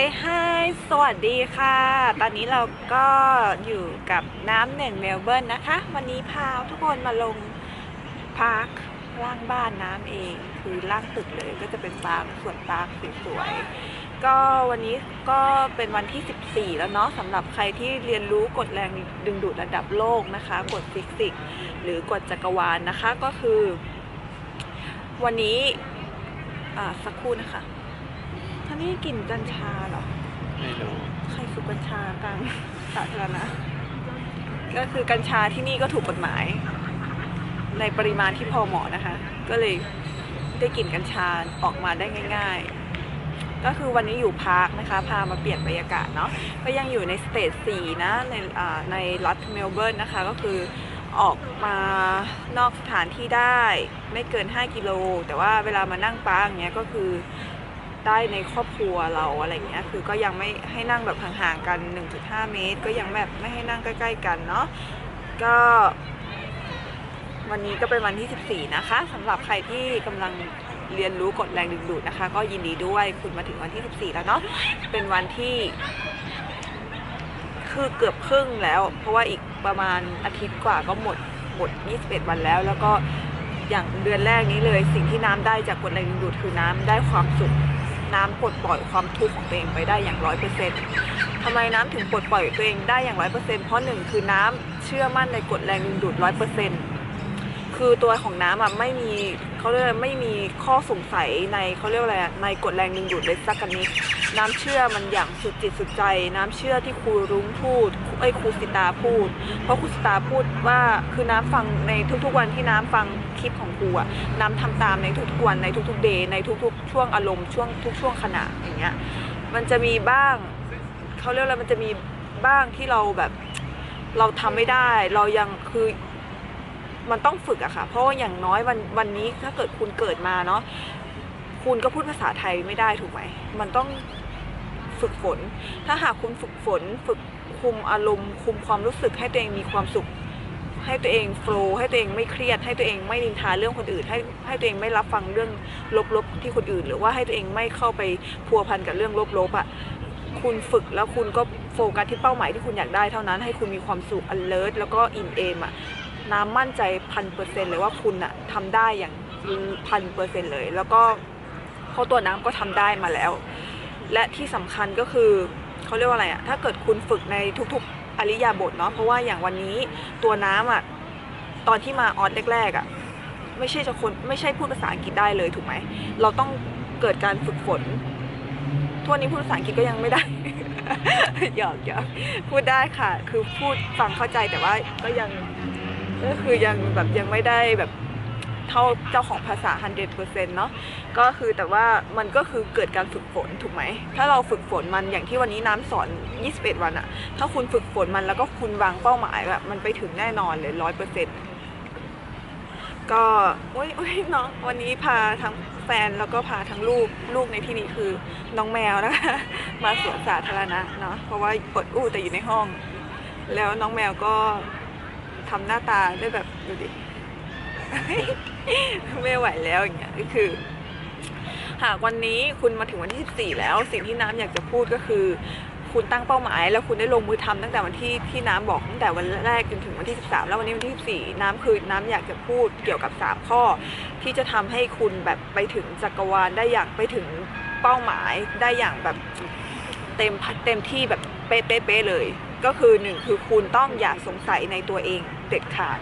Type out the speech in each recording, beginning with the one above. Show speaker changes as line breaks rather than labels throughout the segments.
Say hi สวัสดีค่ะ ตอนนี้เราก็อยู่กับน้ำหนึ่งเมลเบิร์นนะคะ วันนี้พาทุกคนมาลงพาร์คล่างบ้านน้ำเอง คือล่างตึกเลยก็จะเป็นปาร์คสวนปาร์คสวยๆ ก็วันนี้ก็เป็นวันที่ 14 แล้วเนาะสำหรับใครที่เรียนรู้กฎแรงดึงดูดระดับโลกนะคะ กฎฟิสิกส์หรือกฎจักรวาลนะคะก็คือ วันนี้สักครู่นะคะ ท่านี่กลิ่นกัญชาเหรอ
ไม่รู้
ใครสูบกัญชากลางสาธารณะ ก็คือกัญชาที่นี่ก็ถูกกฎหมาย ในปริมาณที่พอเหมาะนะคะ ก็เลยได้กลิ่นกัญชาออกมาได้ง่าย ๆ ก็คือวันนี้อยู่พาร์คนะคะ พามาเปลี่ยนบรรยากาศเนาะ ก็ยังอยู่ในสเตจ4นะในอ่าในรัฐเมลเบิร์นนะคะ ก็คือออกมานอกสถานที่ได้ ไม่เกิน 5 กิโล แต่ว่าเวลามานั่งปาร์คอย่างเงี้ยก็คือ ได้ในครอบครัวเราอะไรเงี้ยคือก็ยังไม่ให้นั่งแบบห่างๆกัน 1.5 เมตร ก็ยังแบบไม่ให้นั่งใกล้ ๆ กันเนาะก็ วันนี้ก็เป็นวันที่ 14 นะคะสำหรับใครที่กำลังเรียนรู้กฎแรงดึงดูดนะคะ ก็ยินดีด้วยคุณมาถึงวันที่ 14 แล้วเนาะเป็นวันที่ คือเกือบครึ่งแล้ว เพราะว่าอีกประมาณอาทิตย์กว่าก็หมดหมด 21 วันแล้ว แล้วก็อย่างเดือนแรกนี้เลย สิ่งที่น้ำได้จากกฎแรงดึงดูดคือน้ำได้ความสุข น้ำปลดปล่อยความทุกข์ของตัวเองไปได้อย่างร้อยเปอร์เซ็นต์ทำไมน้ำถึงปลดปล่อยตัวเองได้อย่างร้อยเปอร์เซ็นต์เพราะหนึ่งคือน้ำเชื่อมั่นในกฎแรงดึงดูดร้อยเปอร์เซ็นต์ คือตัวของน้ำอะไม่มีเขาเรียกไม่มีข้อสงสัยในเขาเรียกอะไรอะในกฎแรงดึงดูดเลยสักกันนิดน้ำเชื่อมันอย่างสุดจิตสุดใจ น้ำเชื่อที่ครูรุ้งพูดไอ้ครูสิตาพูด เพราะครูสิตาพูดว่าคือน้ำฟังในทุกๆวันที่น้ำฟังคลิปของครูอะน้ำทำตามในทุกๆวันในทุกๆเดย์ในทุกๆ ช่วงอารมณ์ช่วงทุกช่วงขณะอย่างเงี้ยมันจะมีบ้างเขาเรียกอะไรมันจะมีบ้างที่เราแบบเราทำไม่ได้ เรายังคือ มันต้องฝึกอะค่ะ เพราะว่าอย่างน้อยวันวันนี้ถ้าเกิดคุณเกิดมาเนาะคุณก็พูดภาษาไทยไม่ได้ถูกไหมมันต้องฝึกฝน ถ้าหากคุณฝึกฝน ฝึกคุมอารมณ์ คุมความรู้สึกให้ตัวเองมีความสุข ให้ตัวเองโฟล์ให้ตัวเองไม่เครียด ให้ตัวเองไม่นินทาเรื่องคนอื่น ให้ให้ตัวเองไม่รับฟังเรื่องลบๆที่คนอื่น หรือว่าให้ตัวเองไม่เข้าไปพัวพันกับเรื่องลบๆอะคุณฝึกแล้วคุณก็โฟกัสที่เป้าหมายที่คุณอยากได้เท่านั้นให้คุณมีความสุข alert แล้วก็อินเอมอะ น้ำมั่นใจพันเปอร์เซ็นต์เลยว่าคุณอะทำได้อย่างพันเปอร์เซ็นต์เลย แล้วก็เพราตัวน้ำก็ทำได้มาแล้ว และที่สำคัญก็คือเขาเรียกว่าอะไรอะถ้าเกิดคุณฝึกในทุกๆอริยาบทเนาะเพราะว่าอย่างวันนี้ตัวน้ำอะตอนที่มาออสแรกๆอะไม่ใช่จะคนไม่ใช่พูดภาษาอังกฤษได้เลยถูกไหม เราต้องเกิดการฝึกฝนทั่วนนี้พูดภาษาอังกฤษก็ยังไม่ได้หยอกหยอกพูดได้ค่ะ คือพูดฟังเข้าใจแต่ว่าก็ยัง ก็คือยังแบบยังไม่ได้แบบเท่าเจ้าของภาษา 100%เนาะก็คือแต่ว่ามันก็คือเกิดการฝึกฝนถูกไหม ถ้าเราฝึกฝนมันอย่างที่วันนี้น้ำสอน 21 วันอะถ้าคุณฝึกฝนมันแล้วก็คุณวางเป้าหมายแบบมันไปถึงแน่นอนเลยร้อยเปอร์เซ็นต์ก็โอ้ยโอ้ยน้องวันนี้พาทั้งแฟนแล้วก็พาทั้งลูกลูกในที่นี้คือน้องแมวนะคะมาสวนสาธารณะเนาะเพราะว่าอดอู้แต่อยู่ในห้อง แล้วน้องแมวก็ ทำหน้าตาได้แบบดูดิ ไม่ไหวแล้วอย่างเงี้ยก็คือ หากวันนี้คุณมาถึงวันที่ 14 แล้ว สิ่งที่น้ำอยากจะพูดก็คือ คุณตั้งเป้าหมาย แล้วคุณได้ลงมือทำตั้งแต่วันที่ที่น้ำบอกตั้งแต่วันแรกจนถึงวันที่ 13 แล้ววันนี้วันที่ 14 น้ำคือน้ำอยากจะพูดเกี่ยวกับ 3 ข้อ ที่จะทำให้คุณแบบไปถึงจักรวาลได้อย่างไปถึงเป้าหมายได้อย่างแบบเต็มเต็มที่แบบเป๊ะๆเลย ก็คือหนึ่งคือคุณต้องอย่าสงสัยในตัวเองเด็ดขาด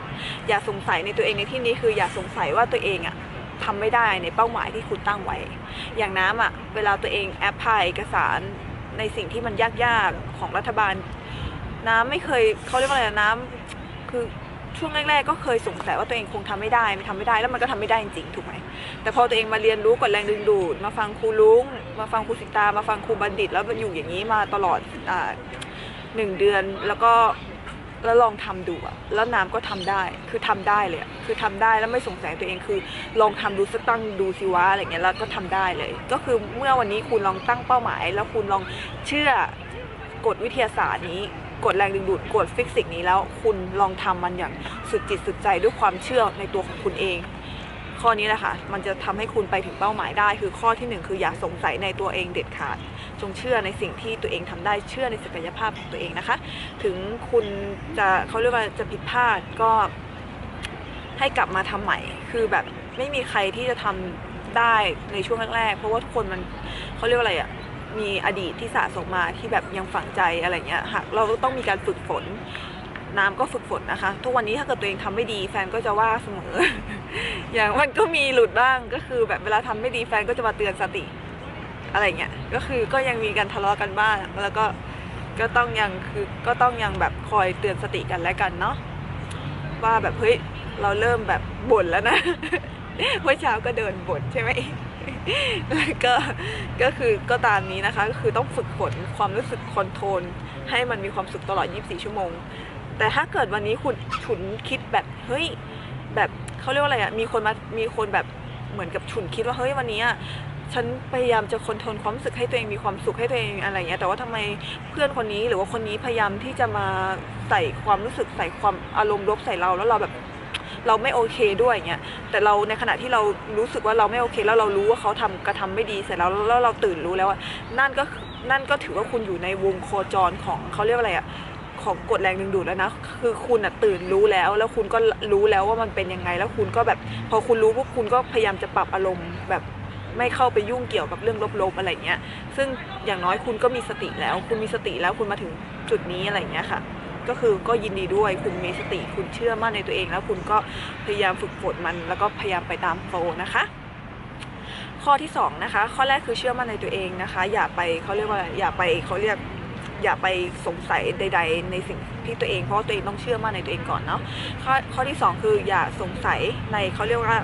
อย่าสงสัยในตัวเองในที่นี้คืออย่าสงสัยว่าตัวเองอะทำไม่ได้ในเป้าหมายที่คุณตั้งไว้ อย่างน้ำอะเวลาตัวเองแอปพลายเอกสารในสิ่งที่มันยากๆของรัฐบาล น้ำไม่เคยเขาเรียกว่าอะไรนะน้ำคือช่วงแรกๆก็เคยสงสัยว่าตัวเองคงทำไม่ได้ไม่ทำไม่ได้แล้วมันก็ทำไม่ได้จริงๆถูกไหมแต่พอตัวเองมาเรียนรู้กฎแรงดึงดูด มาฟังครูลุงมาฟังครูสิตา มาฟังครูบัณฑิต แล้วอยู่อย่างนี้มาตลอดอ่า หนึ่งเดือนแล้วก็แล้วลองทำดูอะแล้วน้ำก็ทำได้ คือทำได้เลยคือทำได้แล้วไม่สงสัยตัวเองคือ ลองทำดูสักตั้งดูสิวะอะไรเงี้ยแล้วก็ทำได้เลย ก็คือเมื่อวันนี้คุณลองตั้งเป้าหมาย แล้วคุณลองเชื่อกฎวิทยาศาสตร์นี้กฎแรงดึงดูดกฎฟิสิกส์นี้แล้ว คุณลองทำมันอย่างสุดจิตสุดใจด้วยความเชื่อในตัวของคุณเอง ข้อนี้แหละค่ะมันจะทำให้คุณไปถึงเป้าหมายได้ คือข้อที่หนึ่งคืออย่าสงสัยในตัวเองเด็ดขาด จงเชื่อในสิ่งที่ตัวเองทำได้เชื่อในศักยภาพของตัวเองนะคะ ถึงคุณจะเขาเรียกว่าจะผิดพลาดก็ให้กลับมาทำใหม่ คือแบบไม่มีใครที่จะทำได้ในช่วงแรกๆ เพราะว่าทุกคนมันเขาเรียกว่าอะไรอะมีอดีตที่สะสมมาที่แบบยังฝังใจอะไรเงี้ยหากเราต้องมีการฝึกฝน น้ำก็ฝึกฝนนะคะ ทุกวันนี้ถ้าเกิดตัวเองทำไม่ดีแฟนก็จะว่าเสมอ อย่างมันก็มีหลุดบ้างก็คือแบบเวลาทำไม่ดีแฟนก็จะมาเตือนสติ อะไรเงี้ยก็คือก็ยังมีการทะเลาะกันบ้างแล้วก็ก็ต้องยังคือก็ต้องยังแบบคอยเตือนสติกันและกันเนาะว่าแบบเฮ้ยเราเริ่มแบบบ่นแล้วนะเมื่อเช้าก็เดินบ่นใช่ไหมแล้วก็ก็คือก็ตามนี้นะคะก็คือต้องฝึกฝนความรู้สึกคอนโทรลให้มันมีความสุขตลอด 24 ชั่วโมง แต่ถ้าเกิดวันนี้คุณฉุนคิดแบบเฮ้ยแบบ เขาเรียกว่าอะไรอะมีคนมามีคนแบบเหมือนกับฉุนคิดว่าเฮ้ยวันนี้อะฉันพยายามจะคอนโทรลความรู้สึกให้ตัวเองมีความสุขให้ตัวเองอะไรเงี้ยแต่ว่าทำไมเพื่อนคนนี้หรือว่าคนนี้พยายามที่จะมาใส่ความรู้สึกใส่ความอารมณ์ลบใส่เราแล้วเราแบบเราไม่โอเคด้วยเงี้ยแต่เราในขณะที่เรารู้สึกว่าเราไม่โอเค แล้วเรารู้ว่าเขาทำกระทำไม่ดีเสร็จแล้วแล้วเราตื่นรู้แล้วว่านั่นก็นั่นก็ถือว่าคุณอยู่ในวงโคจรของเขาเรียกว่าอะไรอะ ของกฎแรงดึงดูดแล้วนะ คือคุณอะตื่นรู้แล้ว แล้วคุณก็รู้แล้วว่ามันเป็นยังไง แล้วคุณก็แบบ พอคุณรู้ปุ๊บคุณก็พยายามจะปรับอารมณ์แบบไม่เข้าไปยุ่งเกี่ยวกับเรื่องลบๆอะไรเงี้ย ซึ่งอย่างน้อยคุณก็มีสติแล้ว คุณมีสติแล้วคุณมาถึงจุดนี้อะไรเงี้ยค่ะ ก็คือก็ยินดีด้วย คุณมีสติ คุณเชื่อมั่นในตัวเอง แล้วคุณก็พยายามฝึกฝนมัน แล้วก็พยายามไปตามโฟลว์นะคะข้อที่สองนะคะข้อแรกคือเชื่อมั่นในตัวเองนะคะ อย่าไปเขาเรียกว่าอย่าไปเขาเรียก อย่าไปสงสัยใด ๆ ในสิ่งที่ตัวเอง เพราะตัวเองต้องเชื่อมั่นในตัวเองก่อนเนาะข้อข้อที่สองคืออย่าสงสัยในเขาเรียกว่า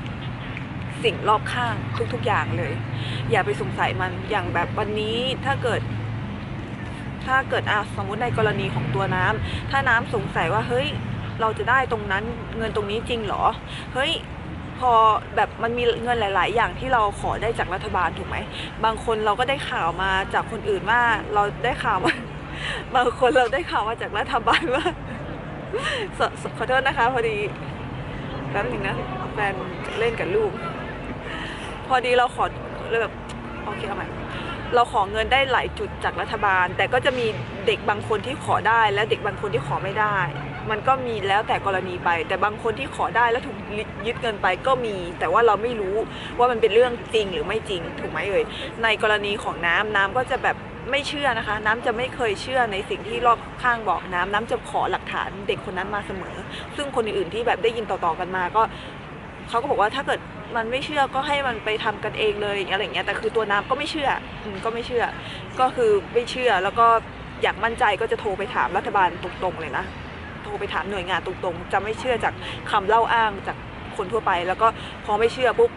สิ่งรอบข้างทุก ๆ อย่างเลย อย่าไปสงสัยมันอย่างแบบวันนี้ถ้าเกิด ถ้าเกิดอะสมมุติในกรณีของตัวน้ำถ้าน้ำสงสัยว่าเฮ้ยเราจะได้ตรงนั้นเงินตรงนี้จริงเหรอ เฮ้ยพอแบบมันมีเงินหลาย ๆ อย่างที่เราขอได้จากรัฐบาลถูกไหม บางคนเราก็ได้ข่าวมาจากคนอื่นว่าเราได้ข่าวว่า บางคนเราได้ข่าวมาจากรัฐบาลว่าขอโทษนะคะ พอดีแป๊บหนึงนะแฟนเล่นกับลูก พอดีเราขอเลยแบบโอเคเอาใหม่เราขอเงินได้หลายจุดจากรัฐบาล แต่ก็จะมีเด็กบางคนที่ขอได้ และเด็กบางคนที่ขอไม่ได้ มันก็มีแล้วแต่กรณีไป แต่บางคนที่ขอได้แล้วถูกยึดเงินไปก็มี แต่ว่าเราไม่รู้ว่ามันเป็นเรื่องจริงหรือไม่จริงถูกไหมเอ่ยในกรณีของน้ำน้ำก็จะแบบ ไม่เชื่อนะคะ น้ำจะไม่เคยเชื่อในสิ่งที่รอบข้างบอกน้ำน้ำจะขอหลักฐานเด็กคนนั้นมาเสมอ ซึ่งคนอื่นๆที่แบบได้ยินต่อๆกันมาก็เขาก็บอกว่าถ้าเกิดมันไม่เชื่อก็ให้มันไปทำกันเองเลยอะไรอย่างเงี้ยแต่คือตัวน้ำก็ไม่เชื่ออก็ไม่เชื่อ ก็คือไม่เชื่อแล้วก็อยากมั่นใจก็จะโทรไปถามรัฐบาลตรงๆเลยนะโทรไปถามหน่วยงานตรงๆ จะไม่เชื่อจากคำเล่าอ้างจากคนทั่วไป แล้วก็พอไม่เชื่อปุ๊บ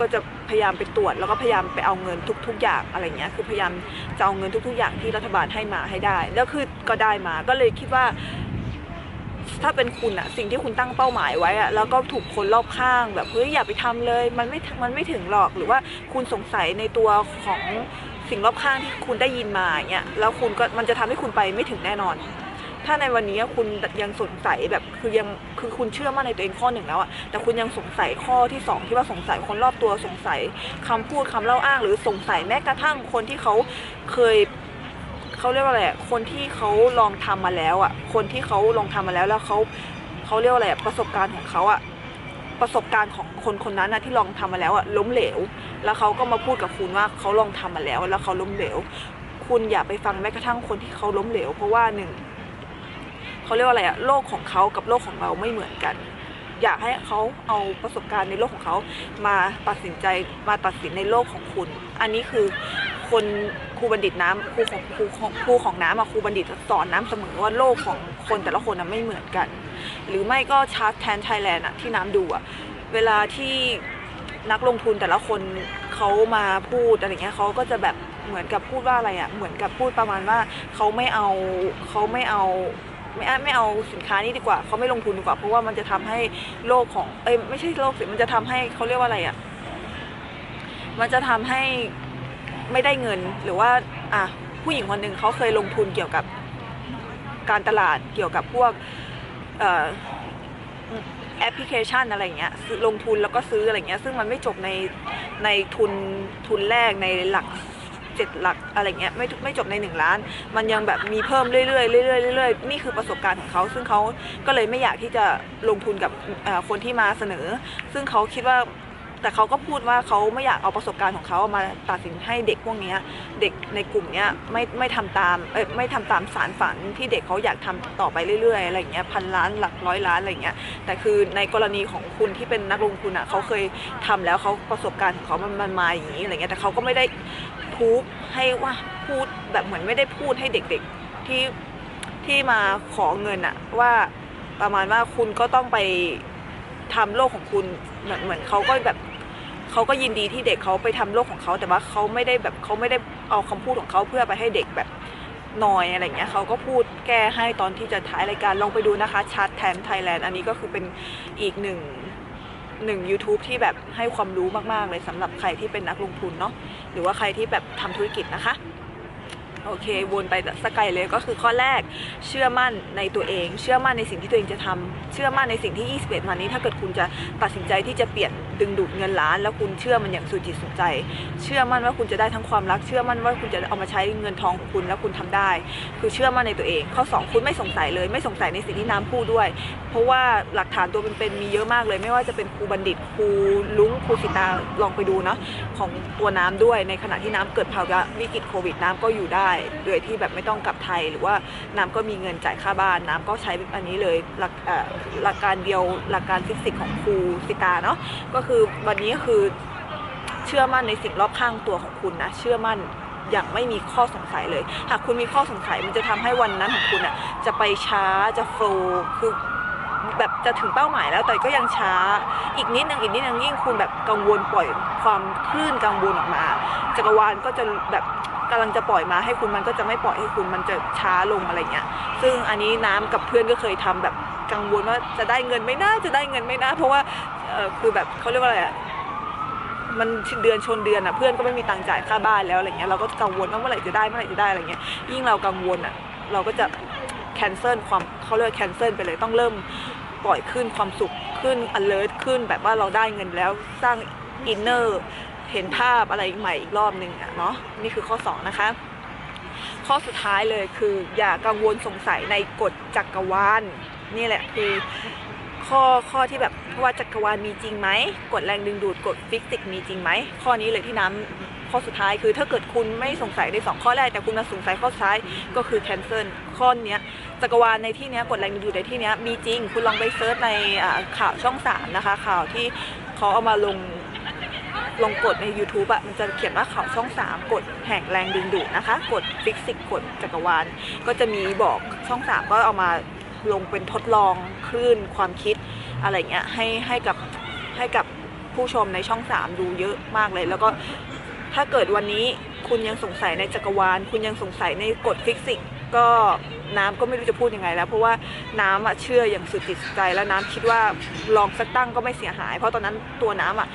ก็จะ พยายามไปตรวจ แล้วก็พยายามไปเอาเงินทุก ๆ อย่างอะไรเงี้ยคือพยายามจะเอาเงินทุก ๆ อย่างที่รัฐบาลให้มาให้ได้ แล้วคือก็ได้มาก็เลยคิดว่า ถ้าเป็นคุณอะสิ่งที่คุณตั้งเป้าหมายไว้อะแล้วก็ถูกคนรอบข้างแบบเฮ้ยอย่าไปทำเลย มันไม่มันไม่ถึงหรอกหรือว่าคุณสงสัยในตัวของสิ่งรอบข้างที่คุณได้ยินมาเงี้ยแล้วคุณก็มันจะทำให้คุณไปไม่ถึงแน่นอน ถ้าในวันนี้คุณยังสงสัยแบบคือยังคือคุณเชื่อมั่นในตัวเองข้อหนึ่งแล้วอะแต่คุณยังสงสัยข้อที่สองที่ว่าสงสัยคนรอบตัวสงสัยคำพูดคำเล่าอ้าง หรือสงสัยแม้กระทั่งคนที่เขาเคยเขาเรียกว่าอะไรคนที่เขาลองทำมาแล้วอะคนที่เขาลองทำมาแล้วแล้วเขาเขาเรียกว่าอะไรประสบการณ์ของเขาอะประสบการณ์ของคนคนนั้นนะที่ลองทำมาแล้วอะล้มเหลว แล้วเขาก็มาพูดกับคุณว่าเขาลองทำมาแล้ว แล้วเขาล้มเหลว คุณอย่าไปฟังแม้กระทั่งคนที่เขาล้มเหลว เพราะว่าหนึ่ง เขาเรียกว่าอะไรอะโลกของเขากับโลกของเราไม่เหมือนกัน อยากให้เขาเอาประสบการณ์ในโลกของเขามาตัดสินใจมาตัดสินในโลกของคุณ อันนี้คือคนครูบัณฑิตน้ำครูของครูของครูของน้ำอะครูบัณฑิตสอนน้ำเสมอว่าโลกของคนแต่ละคนอะไม่เหมือนกัน หรือไม่ก็ชาร์ t แทนไทยแลนด์อะที่น้ำดูอะเวลาที่นักลงทุนแต่ละคนเขามาพูดอะไรเงี้ยเขาก็จะแบบเหมือนกับพูดว่าอะไรอะเหมือนกับพูดประมาณว่าเขาไม่เอาเขาไม่เอา ไม่เอาไม่เอาสินค้านี้ดีกว่าเขาไม่ลงทุนดีกว่า เพราะว่ามันจะทำให้โลกของเอ้ยไม่ใช่โลกสิมันจะทำให้เขาเรียกว่าอะไรอะ่ะมันจะทำให้ไม่ได้เงินหรือว่าอะผู้หญิงคนหนึ่งเขาเคยลงทุนเกี่ยวกับการตลาดเกี่ยวกับพวกเอ่อแอปพลิเคชันอะไรเงี้ยลงทุนแล้วก็ซื้ออะไรเงี้ยซึ่งมันไม่จบในในทุนทุนแรกในหลัก เจ็ดหลักอะไรเงี้ยไม่ไม่จบในหนึ่งล้าน มันยังแบบมีเพิ่มเรื่อยๆเรื่อยๆเรื่อยๆนี่คือประสบการณ์ของเขาซึ่งเขาก็เลยไม่อยากที่จะลงทุนกับคนที่มาเสนอ ซึ่งเขาคิดว่า แต่เขาก็พูดว่าเขาไม่อยากเอาประสบการณ์ของเขามาตัดสินให้เด็กพวกนี้เด็กในกลุ่มนี้ไม่ไม่ทำตามเอ้ยไม่ทำตามสารฝันที่เด็กเขาอยากทำต่อไปเรื่อยๆอะไรอย่างเงี้ยพันล้านหลักร้อยล้านอะไรอย่างเงี้ยแต่คือในกรณีของคุณที่เป็นนักลงทุนอะเขาเคยทำแล้วเขาประสบการณ์ของเขามันมันมาอย่างนี้อะไรเงี้ยแต่เขาก็ไม่ได้พูดให้ว่าพูดแบบเหมือนไม่ได้พูดให้เด็กๆที่ที่มาขอเงินอะว่าประมาณว่าคุณก็ต้องไปทำโลกของคุณเหมือนเหมือนเขาก็แบบ เขาก็ยินดีที่เด็กเขาไปทำโลกของเขาแต่ว่าเขาไม่ได้แบบเขาไม่ได้เอาคำพูดของเขาเพื่อไปให้เด็กแบบนอยอะไรเงี้ยเขาก็พูดแก้ให้ตอนที่จะท้ายรายการลองไปดูนะคะชาร์ตแทมไทยแลนด์อันนี้ก็คือเป็นอีกหนึ่งหนึ่ง YouTube ที่แบบให้ความรู้มาก ๆ เลยสำหรับใครที่เป็นนักลงทุนเนาะหรือว่าใครที่แบบทำธุรกิจนะคะ โอเค วนไปสกายเลยก็คือข้อแรกเชื่อมั่นในตัวเอง เชื่อมั่นในสิ่งที่ตัวเองจะทำเชื่อมั่นในสิ่งที่ 21 วันนี้ ถ้าเกิดคุณจะตัดสินใจที่จะเปลี่ยนดึงดูดเงินล้าน แล้วคุณเชื่อมันอย่างสุดจิตสุดใจ เชื่อมั่นว่าคุณจะได้ทั้งความรัก เชื่อมั่นว่าคุณจะเอามาใช้เงินทองของคุณแล้วคุณทำได้ คือเชื่อมั่นในตัวเอง ข้อ 2 คุณไม่สงสัยเลย ไม่สงสัยในสิ่งที่น้ำพูดด้วย เพราะว่าหลักฐานตัวเป็นๆมีเยอะมากเลย ไม่ว่าจะเป็นครูบัณฑิตครูลุงครูสิตาลองไปดูเนาะของตัวน้ำด้วยในขณะที่น้ำเกิดภาวะวิกฤตโควิดน้ำก็อยู่ได้ โดยที่แบบไม่ต้องกลับไทยหรือว่าน้ำก็มีเงินจ่ายค่าบ้านน้ำก็ใช้อันนี้เลยหลักหลักการเดียวหลักการฟิสิกส์ของครูสิตาเนาะก็คือวันนี้ก็คือเชื่อมั่นในสิ่งรอบข้างตัวของคุณนะ เชื่อมั่นอย่างไม่มีข้อสงสัยเลย หากคุณมีข้อสงสัยมันจะทำให้วันนั้นของคุณอะจะไปช้าจะโฟล์คือแบบจะถึงเป้าหมายแล้วแต่ก็ยังช้า อีกนิดนึงอีกนิดนึงยิ่งคุณแบบกังวลปล่อยความคลื่นกังวลออกมา จักรวาลก็จะแบบกำลังจะปล่อยมาให้คุณมันก็จะไม่ปล่อยให้คุณมันจะช้าลงอะไรเงี้ย ซึ่งอันนี้น้ำกับเพื่อนก็เคยทำแบบ กังวลว่าจะได้เงินไม่น่าจะได้เงินไม่น่าเพราะว่าคือแบบเขาเรียกว่าอะไรอะมันเดือนชนเดือนอะเพื่อนก็ไม่มีตังค์จ่ายค่าบ้านแล้วอะไรเงี้ยเราก็กังวลว่าเมื่อไหร่จะได้เมื่อไหร่จะได้อะไรเงี้ยยิ่งเรากังวลอะเราก็จะแคนเซิลความเขาเรียกแคนเซิลไปเลยต้องเริ่มปล่อยขึ้นความสุขขึ้น alert ขึ้นแบบว่าเราได้เงินแล้วสร้าง inner เห็นภาพอะไรใหม่อีกรอบหนึ่งอะเนาะนี่คือข้อ 2 นะคะ ข้อสุดท้ายเลยคือ อย่ากังวลสงสัยในกฎจักรวาล นี่แหละคือข้อข้อที่แบบว่าจักรวาลมีจริงไหมกฎแรงดึงดูดกฎฟิสิกส์มีจริงไหมข้อนี้เลยที่น้ำข้อสุดท้ายคือถ้าเกิดคุณไม่สงสัยในสองข้อแรกแต่คุณมาสงสัยข้อสุดท้ายก็คือ cancel ข้อนี้จักรวาลในที่นี้กฎแรงดึงดูดในที่นี้มีจริง คุณลองไปเซิร์ชในข่าวช่องสามนะคะข่าวที่เขาเอามาลงลงกฎใน YouTube อะมันจะเขียนว่าข่าวช่องสามกฎแห่งแรงดึงดูดนะคะกฎฟิสิกส์กฎจักรวาล ก็จะมีบอกช่องสามก็เอามา ลงเป็นทดลองคลื่นความคิดอะไรเงี้ยให้ให้กับให้กับผู้ชมในช่องสามดูเยอะมากเลย แล้วก็ถ้าเกิดวันนี้คุณยังสงสัยในจักรวาล คุณยังสงสัยในกฎฟิสิกส์ก็น้ำก็ไม่รู้จะพูดยังไงแล้ว เพราะว่าน้ำอะเชื่ออย่างสุดจิตสุดใจแล้วน้ำคิดว่าลองสักตั้งก็ไม่เสียหาย เพราะตอนนั้นตัวน้ำอะ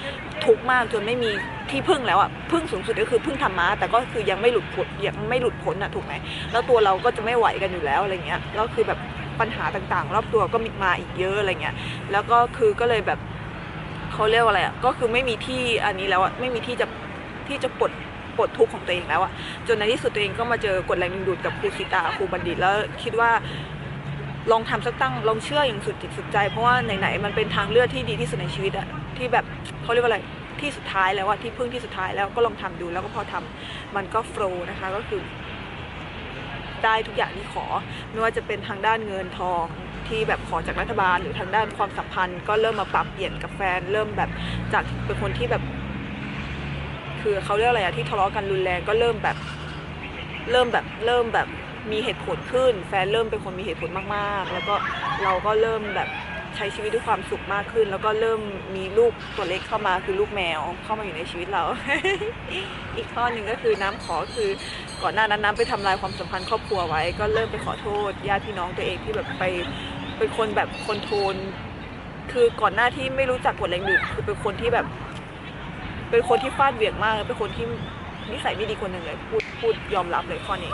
ทุกมากจนไม่มีที่พึ่งแล้วอะพึ่งสูงสุดก็คือพึ่งธรรมะแต่ก็คือยังไม่หลุดพ้นยังไม่หลุดพ้นอะถูกไหมแล้วตัวเราก็จะไม่ไหวกันอยู่แล้วอะไรเงี้ยแล้วคือแบบ ปัญหาต่างๆ รอบตัวก็มีมาอีกเยอะอะไรเงี้ยแล้วก็คือก็เลยแบบเขาเรียกว่าอะไรอะก็คือไม่มีที่อันนี้แล้วอะไม่มีที่จะที่จะปลดปลดทุกข์ของตัวเองแล้วอะจนในที่สุดตัวเองก็มาเจอกฎแรงดึงดูดกับครูสิตาครูบัณฑิตแล้วคิดว่าลองทำสักตั้งลองเชื่ออย่างสุดจิตสุดใจ เพราะว่าไหนๆมันเป็นทางเลือกที่ดีที่สุดในชีวิตอะที่แบบเขาเรียกว่าอะไรที่สุดท้ายแล้วอะที่พึ่งที่สุดท้ายแล้วก็ลองทำดูแล้วก็พอทำมันก็โฟล์นะคะก็คือ ได้ทุกอย่างที่ขอ ไม่ว่าจะเป็นทางด้านเงินทองที่แบบขอจากรัฐบาลหรือทางด้านความสัมพันธ์ ก็เริ่มมาปรับเปลี่ยนกับแฟน เริ่มแบบจากเป็นคนที่แบบ คือเขาเรียกอะไรอะที่ทะเลาะกันรุนแรงก็เริ่มแบบ เริ่มแบบเริ่มแบบมีเหตุผลขึ้น แฟนเริ่มเป็นคนมีเหตุผลมากๆ แล้วก็เราก็เริ่มแบบใช้ชีวิตด้วยความสุขมากขึ้น แล้วก็เริ่มมีลูกตัวเล็กเข้ามาคือลูกแมวเข้ามาอยู่ในชีวิตเรา อีกข้อหนึ่งก็คือน้ำขอคือ ก่อนหน้านั้นน้ำไปทำลายความสัมพันธ์ครอบครัวไว้ ก็เริ่มไปขอโทษญาติพี่น้องตัวเองที่แบบไปเป็นคนแบบคนโทน คือก่อนหน้าที่ไม่รู้จักกฎแรงดึงคือเป็นคนที่แบบ เป็นคนที่ฟาดเหวี่ยงมาก เป็นคนที่นิสัยไม่ดีคนหนึ่งเลยพูดพูดยอมรับเลยข้อนี้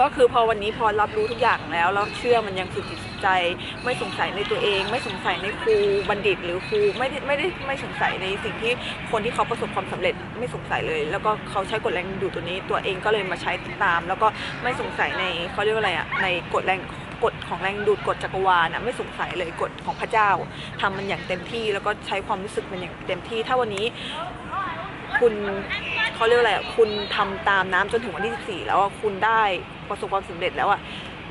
ก็คือพอวันนี้พอรับรู้ทุกอย่างแล้วแล้วเชื่อมันยังสุดจิตใจ ไม่สงสัยในตัวเอง ไม่สงสัยในครูบัณฑิต หรือครูไม่ได้ไม่ได้ไม่สงสัยในสิ่งที่คนที่เขาประสบความสำเร็จไม่สงสัยเลย แล้วก็เขาใช้กฎแรงดูดตัวนี้ตัวเองก็เลยมาใช้ตาม แล้วก็ไม่สงสัยในเขาเรียกว่าอะไรอะในกฎแรงกฎของแรงดูดกฎจักรวาลอะไม่สงสัยเลยกฎของพระเจ้าทำมันอย่างเต็มที่แล้วก็ใช้ความรู้สึกมันอย่างเต็มที่ ถ้าวันนี้คุณ เขาเรียกอะไรอะคุณทำตามน้ำจนถึงวันที่14แล้วคุณได้ประสบความสำเร็จแล้วอะ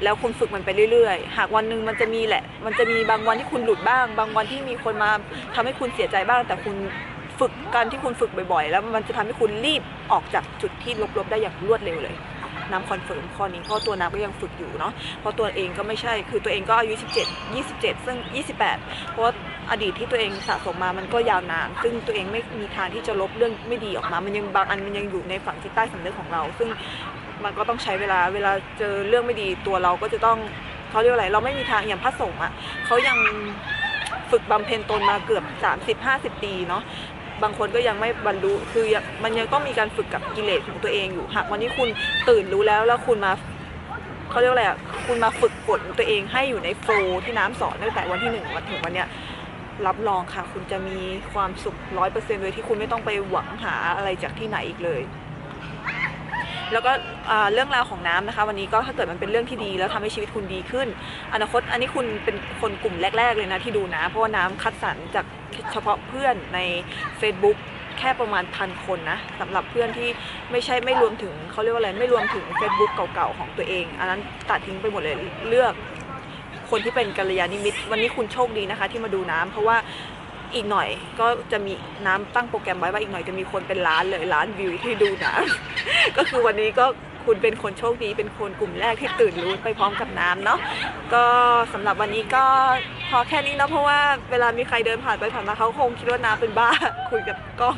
แล้วคุณฝึกมันไปเรื่อยๆ หากวันหนึ่งมันจะมีแหละ มันจะมีบางวันที่คุณหลุดบ้าง บางวันที่มีคนมาทำให้คุณเสียใจบ้าง แต่คุณฝึกการที่คุณฝึกบ่อยๆ แล้วมันจะทำให้คุณรีบออกจากจุดที่ลบๆได้อย่างรวดเร็วเลย น้ำคอนเฟิร์มข้อนี้เพราะตัวน้ำก็ยังฝึกอยู่เนาะเพราะตัวเองก็ไม่ใช่คือตัวเองก็อายุ 17 27 ซึ่ง 28 เพราะาอดีตที่ตัวเองสะสมมามันก็ยาวนาน ซึ่งตัวเองไม่มีทางที่จะลบเรื่องไม่ดีออกมา มันยังบางอันมันยังอยู่ในฝั่งที่ใต้สำนึกของเรา ซึ่งมันก็ต้องใช้เวลาเวลาเจอเรื่องไม่ดีตัวเราก็จะต้องเขาเรียกว่าอะไรเราไม่มีทางอย่างพระสงฆ์อะเขายังฝึกบำเพ็ญตนมาเกือบ 30-50 ปีเนาะ บางคนก็ยังไม่บรรลุคือมันยังต้องมีการฝึกกับกิเลสของตัวเองอยู่หากวันนี้คุณตื่นรู้แล้วแล้วคุณมาเขาเรียกอะไรอะคุณมาฝึกฝนตัวเองให้อยู่ในโฟล์ที่น้ำสอนตั้งแต่วันที่หนึ่งวันถึงวันเนี้ยรับรองค่ะ คุณจะมีความสุขร้อยเปอร์เซ็นต์โดยที่คุณไม่ต้องไปหวังหาอะไรจากที่ไหนอีกเลย แล้วก็เรื่องราวของน้ำนะคะ วันนี้ก็ถ้าเกิดมันเป็นเรื่องที่ดี แล้วทำให้ชีวิตคุณดีขึ้น อนาคตอันนี้คุณเป็นคนกลุ่มแรก ๆ เลยนะที่ดูนะ เพราะว่าน้ำคัดสรรจากเฉพาะเพื่อนใน Facebook แค่ประมาณพันคนนะสำหรับเพื่อนที่ไม่ใช่ไม่รวมถึงเขาเรียกว่าอะไรไม่รวมถึง Facebook เก่าๆของตัวเอง อันนั้นตัดทิ้งไปหมดเลยเลือกคนที่เป็นกัลยาณมิตร วันนี้คุณโชคดีนะคะ ที่มาดูน้ำเพราะว่า อีกหน่อย ก็จะมีน้ำตั้งโปรแกรมไว้ว่าอีกหน่อยจะมีคนเป็นล้านเลยล้านวิวที่ดูน้ำก็คือวันนี้ก็คุณเป็นคนโชคดีเป็นคนกลุ่มแรกที่ตื่นรู้ไปพร้อมกับน้ำเนาะก็สำหรับวันนี้ก็พอแค่นี้เนาะเพราะว่าเวลามีใครเดินผ่านไปผ่านมาเขาคงคิดว่าน้ำเป็นบ้าคุยกับกล้อง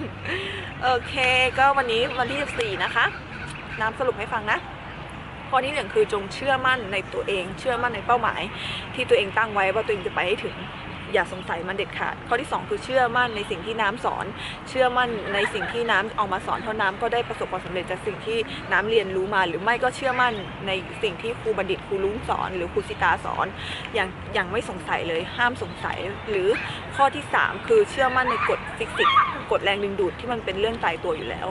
โอเค ก็วันนี้วันที่14นะคะ น้ำสรุปให้ฟังนะข้อที่หนึ่งคือจงเชื่อมั่นในตัวเอง เชื่อมั่นในเป้าหมาย ที่ตัวเองตั้งไว้ว่าตัวเองจะไปให้ถึง อย่าสงสัยมันเด็ดขาด ข้อที่สองคือเชื่อมั่นในสิ่งที่น้ำสอน เชื่อมั่นในสิ่งที่น้ำเอามาสอนเพราน้ำก็ได้ประสบความสำเร็จจากสิ่งที่น้ำเรียนรู้มา หรือไม่ก็เชื่อมั่นในสิ่งที่ครูบัณฑิตครูลุงสอน หรือครูสิตาสอน อย่างอย่างไม่สงสัยเลยห้ามสงสัย หรือข้อที่สามคือเชื่อมั่นในกฎฟิสิกส์กฎแรงดึงดูดที่มันเป็นเรื่องตายตัวอยู่แล้ว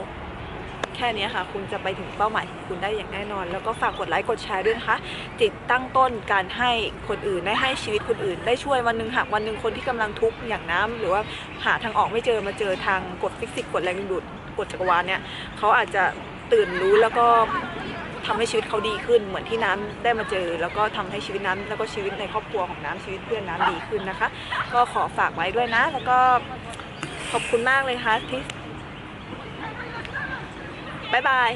แค่นี้ค่ะ คุณจะไปถึงเป้าหมายของคุณได้อย่างแน่นอน แล้วก็ฝากกดไลค์กดแชร์ด้วยนะคะจิตตั้งต้นการให้คนอื่นได้ให้ชีวิตคนอื่น ได้ช่วยวันหนึ่งหากวันหนึ่งคนที่กำลังทุกข์อย่างน้ำหรือว่าหาทางออกไม่เจอมาเจอทางกฎฟิสิกส์กฎแรงดึงดูดกฎจักรวาลเนี่ยเขาอาจจะตื่นรู้แล้วก็ทำให้ชีวิตเขาดีขึ้นเหมือนที่น้ำได้มาเจอ แล้วก็ทำให้ชีวิตน้ำแล้วก็ชีวิตในครอบครัวของน้ำชีวิตเพื่อนน้ำดีขึ้นนะคะ ก็ขอฝากไว้ด้วยนะ แล้วก็ขอบคุณมากเลยค่ะที่ บ๊ายบาย